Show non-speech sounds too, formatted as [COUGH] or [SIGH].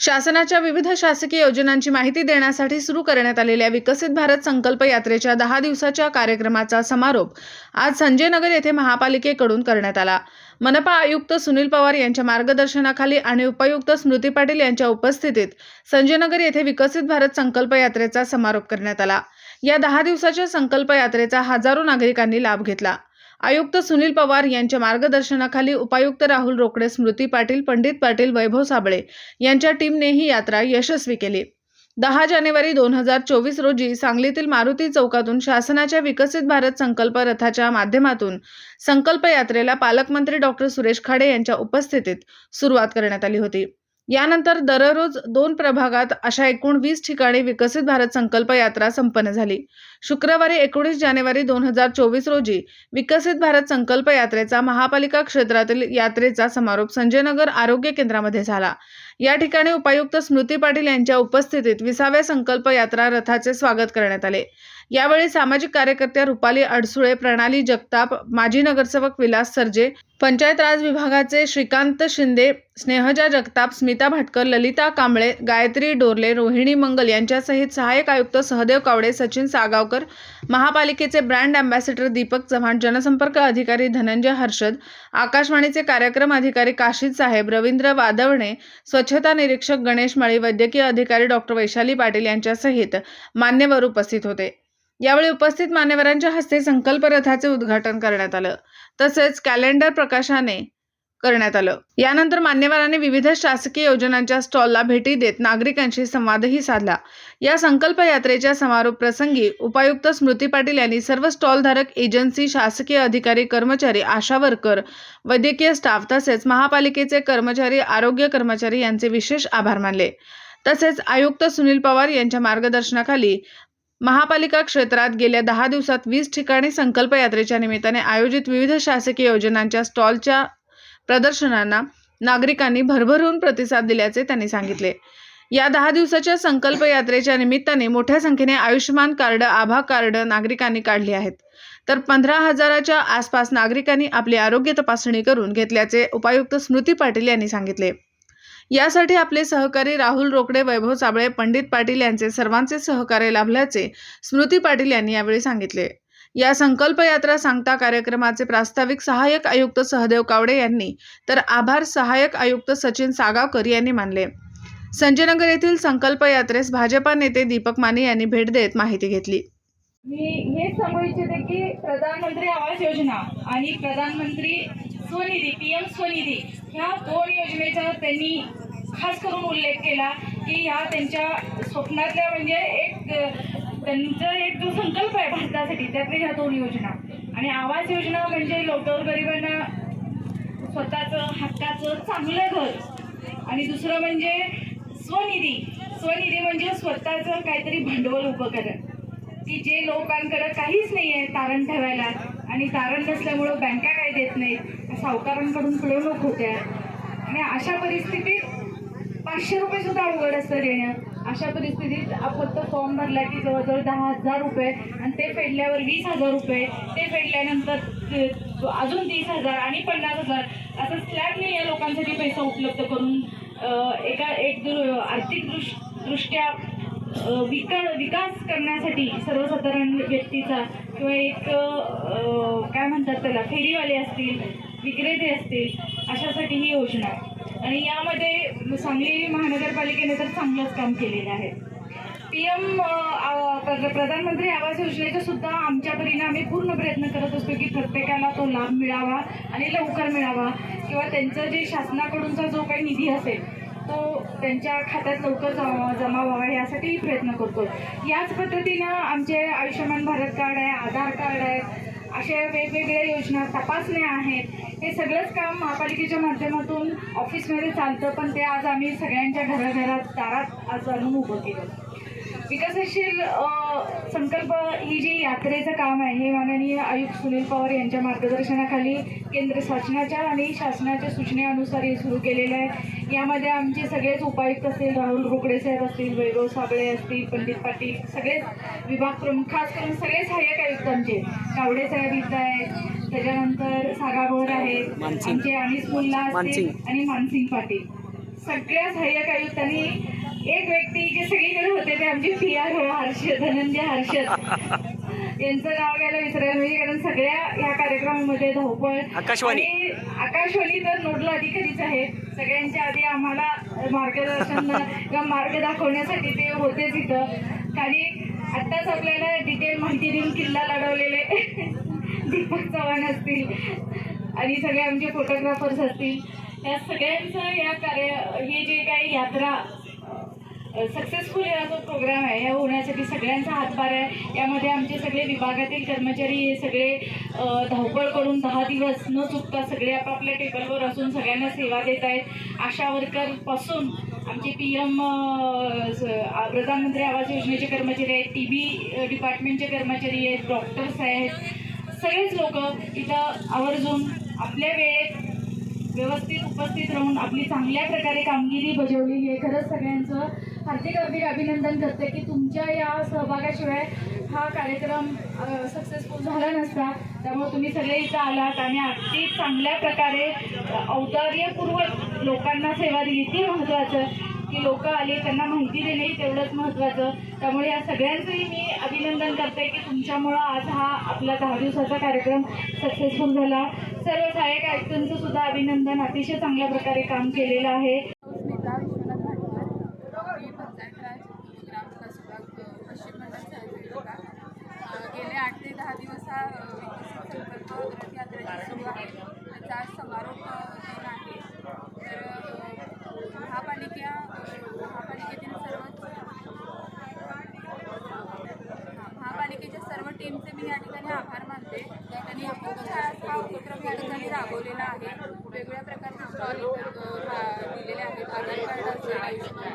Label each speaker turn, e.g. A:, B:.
A: शासनाच्या विविध शासकीय योजनांची माहिती देण्यासाठी सुरू करण्यात आलेल्या विकसित भारत संकल्प यात्रेच्या दहा दिवसाच्या कार्यक्रमाचा समारोप आज संजयनगर येथे महापालिकेकडून करण्यात आला. मनपा आयुक्त सुनील पवार यांच्या मार्गदर्शनाखाली आणि उपायुक्त स्मृती पाटील यांच्या उपस्थितीत संजयनगर येथे विकसित भारत संकल्प यात्रेचा समारोप करण्यात आला. या दहा दिवसाच्या संकल्प यात्रेचा हजारो नागरिकांनी लाभ घेतला. आयुक्त सुनील पवार यांच्या मार्गदर्शनाखाली उपायुक्त राहुल रोकडे स्मृती पाटील पंडित पाटील वैभव साबळे यांच्या टीमने ही यात्रा यशस्वी केली. दहा जानेवारी दोन हजार चोवीस रोजी सांगलीतील मारुती चौकातून शासनाच्या विकसित भारत संकल्प रथाच्या माध्यमातून संकल्प यात्रेला पालकमंत्री डॉक्टर सुरेश खाडे यांच्या उपस्थितीत सुरुवात करण्यात आली होती. यानंतर दररोज दोन प्रभागात अशा एकूण वीस ठिकाणी विकसित भारत संकल्प यात्रा संपन्न झाली. शुक्रवारी एकोणीस जानेवारी दोन हजार चोवीस रोजी विकसित भारत संकल्प यात्रेचा महापालिका क्षेत्रातील यात्रेचा समारोप संजयनगर आरोग्य केंद्रामध्ये झाला. या ठिकाणी उपायुक्त स्मृती पाटील यांच्या उपस्थितीत विसाव्या संकल्प यात्रा रथाचे स्वागत करण्यात आले. यावेळी सामाजिक कार्यकर्त्या रुपाली अडसुळे प्रणाली जगताप माजी नगरसेवक विलास सरजे पंचायत राज विभागाचे श्रीकांत शिंदे स्नेहजा जगताप स्मिता भाटकर ललिता कांबळे गायत्री डोरले रोहिणी मंगल यांच्यासहित सहाय्यक आयुक्त सहदेव कावडे सचिन सागावकर महापालिकेचे ब्रँड अँबॅसेडर दीपक चव्हाण जनसंपर्क अधिकारी धनंजय हर्षद आकाशवाणीचे कार्यक्रम अधिकारी काशीद साहेब रवींद्र वादवणे स्वच्छता निरीक्षक गणेश माळी वैद्यकीय अधिकारी डॉक्टर वैशाली पाटील यांच्यासहित मान्यवर उपस्थित होते. यावेळी उपस्थित मान्यवरांच्या हस्ते संकल्प रथाचे उद्घाटन करण्यात आलं. तसेच कॅलेंडर प्रकाशाने करण्यात आलं. यानंतर मान्यवरांनी विविध शासकीय योजनांच्या स्टॉलला भेटी देत नागरिकांशी संवादही साधला. या संकल्प यात्रेच्या समारोप प्रसंगी उपायुक्त स्मृती पाटील यांनी सर्व स्टॉलधारक एजन्सी शासकीय अधिकारी कर्मचारी आशा वर्कर वैद्यकीय स्टाफ तसेच महापालिकेचे कर्मचारी आरोग्य कर्मचारी यांचे विशेष आभार मानले. तसेच आयुक्त सुनील पवार यांच्या मार्गदर्शनाखाली महापालिका क्षेत्रात गेल्या दहा दिवसात वीस ठिकाणी संकल्प यात्रेच्या निमित्ताने आयोजित विविध शासकीय योजनांच्या स्टॉलच्या प्रदर्शनांना नागरिकांनी भरभरून प्रतिसाद दिल्याचे त्यांनी सांगितले. या दहा दिवसाच्या संकल्प यात्रेच्या निमित्ताने मोठ्या संख्येने आयुष्यमान कार्ड आभा कार्ड नागरिकांनी काढली आहेत. तर पंधरा हजाराच्या आसपास नागरिकांनी आपली आरोग्य तपासणी करून घेतल्याचे उपायुक्त स्मृती पाटील यांनी सांगितले. यासाठी आपले सहकारी राहुल रोकडे वैभव साबळे पंडित पाटील यांचे सर्वांचे सहकार्य लाभल्याचे स्मृती पाटील यांनी यावेळी सांगितले. या संकल्प यात्रा सांगता कार्यक्रमाचे प्रास्ताविक सहाय्यक आयुक्त सहदेव कावडे यांनी तर आभार सहाय्यक आयुक्त सचिन सागावकर यांनी मानले. संजयनगर येथील संकल्प यात्रेस भाजपा नेते दीपक माने यांनी भेट देत माहिती घेतली.
B: मी हे सांगू इच्छिते की प्रधानमंत्री आवास योजना आणि प्रधानमंत्री स्वनिधी पी एम स्वनिधी ह्या दोन योजनेचा त्यांनी खास करून उल्लेख केला की ह्या त्यांच्या स्वप्नातल्या म्हणजे एक त्यांचा एक जो संकल्प आहे भारतासाठी त्यातल्या ह्या दोन योजना. आणि आवास योजना म्हणजे लोटोर गरिबांना स्वतःचं हक्काचं चांगलं घर. आणि दुसरं म्हणजे स्वनिधी. स्वनिधी म्हणजे स्वतःचं काहीतरी भांडवल उभं करणं. की जे लोकांकडे काहीच नाही आहे तारण ठेवायला. आणि तारण नसल्यामुळं बँका काही देत नाहीत. सावकारांकडून पिळवणूक होत्या. आणि अशा परिस्थितीत पाचशे रुपये सुद्धा अवघड असतं देणं. अशा परिस्थितीत आपण फक्त फॉर्म भरला की जवळजवळ दहा हजार रुपये आणि ते फेडल्यावर वीस हजार रुपये ते फेडल्यानंतर अजून तीस हजार आणि पन्नास हजार असं स्लॅबने या लोकांसाठी पैसा उपलब्ध करून एका एक आर्थिक दृश दृष्ट्या विका विकास करण्यासाठी सर्वसाधारण व्यक्तीचा किंवा एक काय म्हणतात त्याला फेरीवाले असतील विक्रेते असतील अशासाठी ही योजना आहे. आणि यामध्ये सांगली महानगरपालिकेने तर चांगलंच काम केलेलं आहे. पी एम प्रधानमंत्री आवास योजनेचा सुद्धा आमच्या परीने आम्ही पूर्ण प्रयत्न करत असतो की प्रत्येकाला तो लाभ मिळावा आणि लवकर मिळावा. किंवा त्यांचं जे शासनाकडूनचा जो काही निधी असेल तो त्यांच्या खात्यात लवकर जमा जमा व्हावा यासाठीही प्रयत्न करतो याच पद्धतीनं आमचे आयुष्यमान भारत कार्ड आहे आधार कार्ड आहे अशा वेगवेगळ्या योजना तपासण्या आहेत. हे सगळंच काम महापालिकेच्या माध्यमातून ऑफिसमध्ये चालतं पण ते आज आम्ही सगळ्यांच्या घराघरात दारात आज आणून उभं केलं. विकसनशील अ, संकल्प ही जी यात्रेचं काम आहे हे माननीय आयुक्त सुनील पवार यांच्या मार्गदर्शनाखाली केंद्र शासनाच्या आणि शासनाच्या सूचनेनुसार हे सुरू केलेलं आहे. यामध्ये आमचे सगळेच उपायुक्त असतील राहुल रोकडे साहेब असतील वैभव साबळे असतील पंडित पाटील सगळेच विभाग प्रमुख खास करून सगळे सहाय्यक आयुक्त आमचे. कावडे साहेब इथं आहेत. त्याच्यानंतर सागाभर आहेत. आमचे अनिस मुल्ला असतील आणि मानसिंग पाटील. सगळ्या सहाय्यक आयुक्तांनी एक व्यक्ती जे सगळीकडे होते ते आमचे P R O Harshad Dhananjay Harshad. [LAUGHS] यांचं नाव घ्यायला विसरायला म्हणजे कारण सगळ्या ह्या कार्यक्रमामध्ये धावपळ.
C: आकाशवाणी.
B: आणि आकाशवाणी तर नोडल अधिकारीच आहेत. सगळ्यांच्या आधी आम्हाला मार्गदर्शन किंवा मार्ग दाखवण्यासाठी ते होतेच इथं. आणि आत्ताच आपल्याला डिटेल माहिती देऊन किल्ला लढवलेले [LAUGHS] दीपक चव्हाण असतील. आणि सगळे आमचे फोटोग्राफर्स असतील. या सगळ्यांचं या कार्य हे जे काही यात्रा सक्सेसफुल हा जो प्रोग्राम आहे या होण्यासाठी सगळ्यांचा हातभार आहे. यामध्ये आमचे सगळे विभागातील कर्मचारी हे सगळे धावपळ करून दहा दिवस न चुकता सगळे आपापल्या टेबलवर असून सगळ्यांना सेवा देत आहेत. आशा वर्करपासून आमचे पी एम प्रधानमंत्री आवास योजनेचे कर्मचारी आहेत टी बी डिपार्टमेंटचे कर्मचारी आहेत डॉक्टर्स आहेत. सगळेच लोक इथं आवर्जून आपल्या वेळेत व्यवस्थित उपस्थित राहून आपली चांगल्या प्रकारे कामगिरी बजावलेली आहे. खरंच सगळ्यांचं हार्दिक हार्दिक अभिनंदन करते की तुमच्या या सहभागाशिवाय हा कार्यक्रम सक्सेसफुल झाला नसता. त्यामुळे तुम्ही सगळे इथं आलात आणि अगदी चांगल्या प्रकारे औदार्यपूर्वक लोकांना सेवा दिली. ती महत्त्वाचं की लोक आले त्यांना माहिती देणे तेवढंच महत्त्वाचं त्यामुळे या सगळ्यांचंही मी अभिनंदन करते की तुमच्यामुळं आज हा आपला दहा दिवसाचा कार्यक्रम सक्सेसफुल झाला. सर्व सहाय्यक आयुक्तांचं सुद्धा अभिनंदन. अतिशय चांगल्या प्रकारे काम केलेलं आहे.
D: Yeah, I